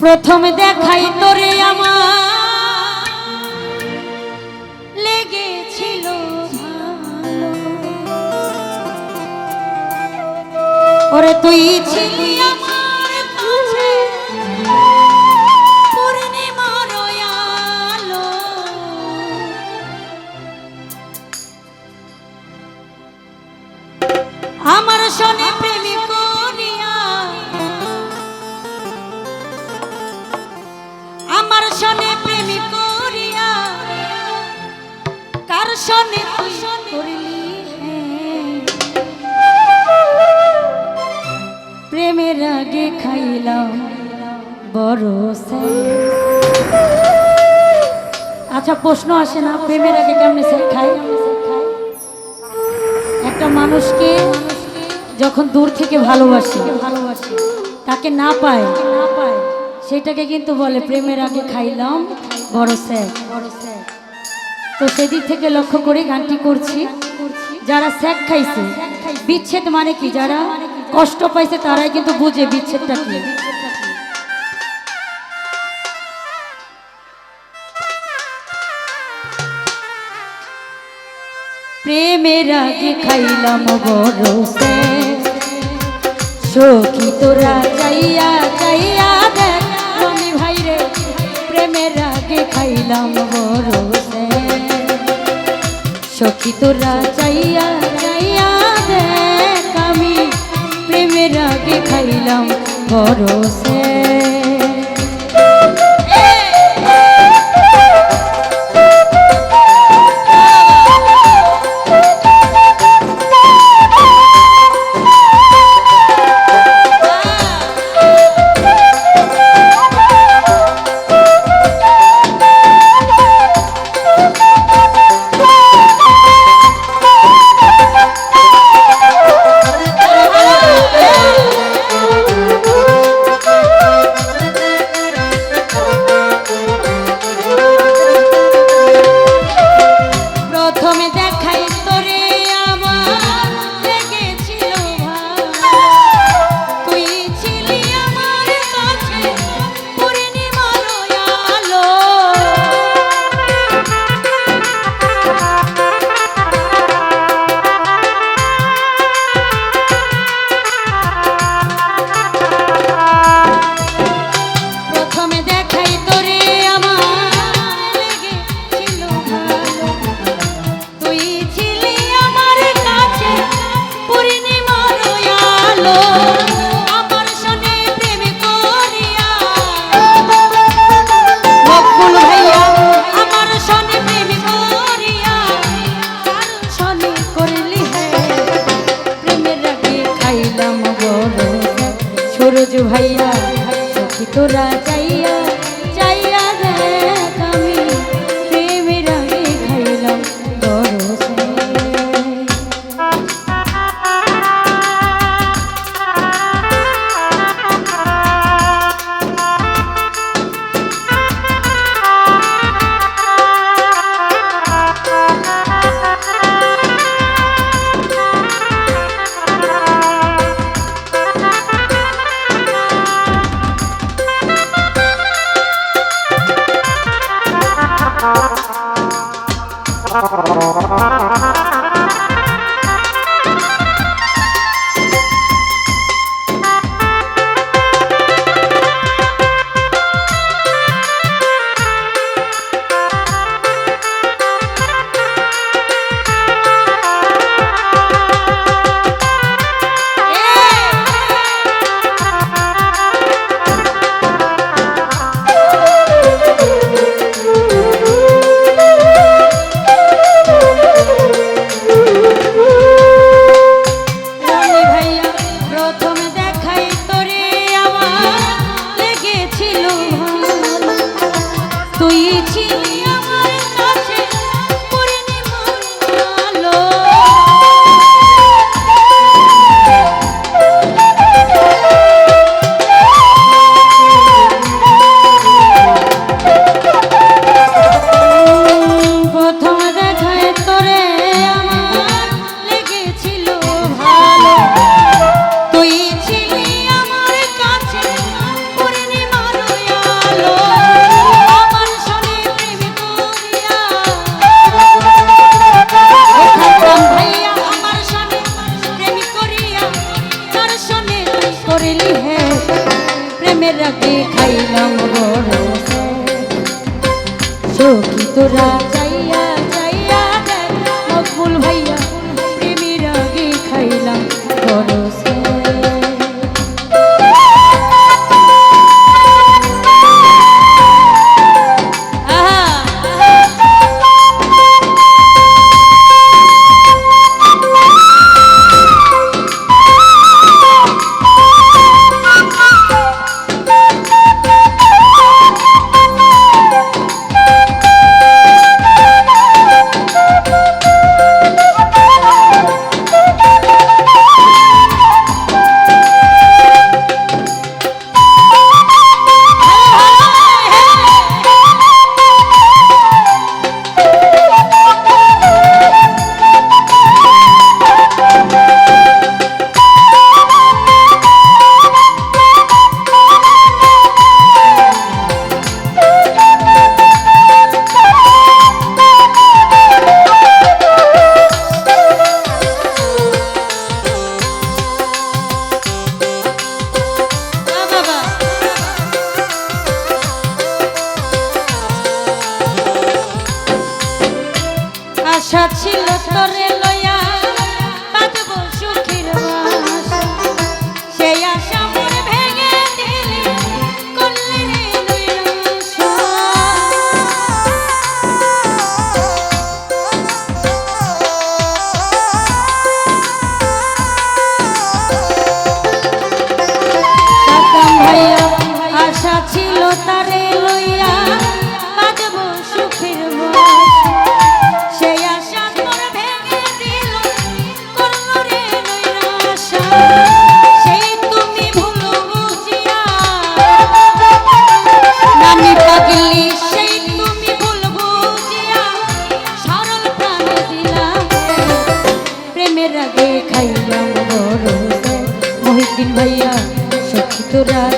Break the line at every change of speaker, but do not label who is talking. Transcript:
প্রথম দেখাই তোরে আমার লেগেছিল ওরে তুই ছিলি আমার কাছে। আমার শোনে তুই করলি প্রেমের আগে খাইলাম বড় আচ্ছা প্রশ্ন আসে না প্রেমের আগে কেমনে সে খায় একটা মানুষকে যখন দূর থেকে ভালোবাসে ভালোবাসে তাকে না পায় না পায় সেটাকে কিন্তু বলে প্রেমের আগে খাইলাম বড় স্যার বড় স্যার। তো সেদিক থেকে লক্ষ্য করে গানটি করছি। যারা স্যাক খাইছে, বিচ্ছেদ মানে কি? যারা কষ্ট পাইছে তারাই কিন্তু বুঝে বিচ্ছেদটা কি। প্রেমের আগে খাইলাম বড় তোরা যাইয়া যাইয়া ভাই রে প্রেমের আগে খাইলাম তোরা চাইয়া চাইয়া দেখ আমি? প্রেমের আগে খাইলাম বড় প্রেমের রাখে খাইলাম সখী তোরা চাইয়া সখী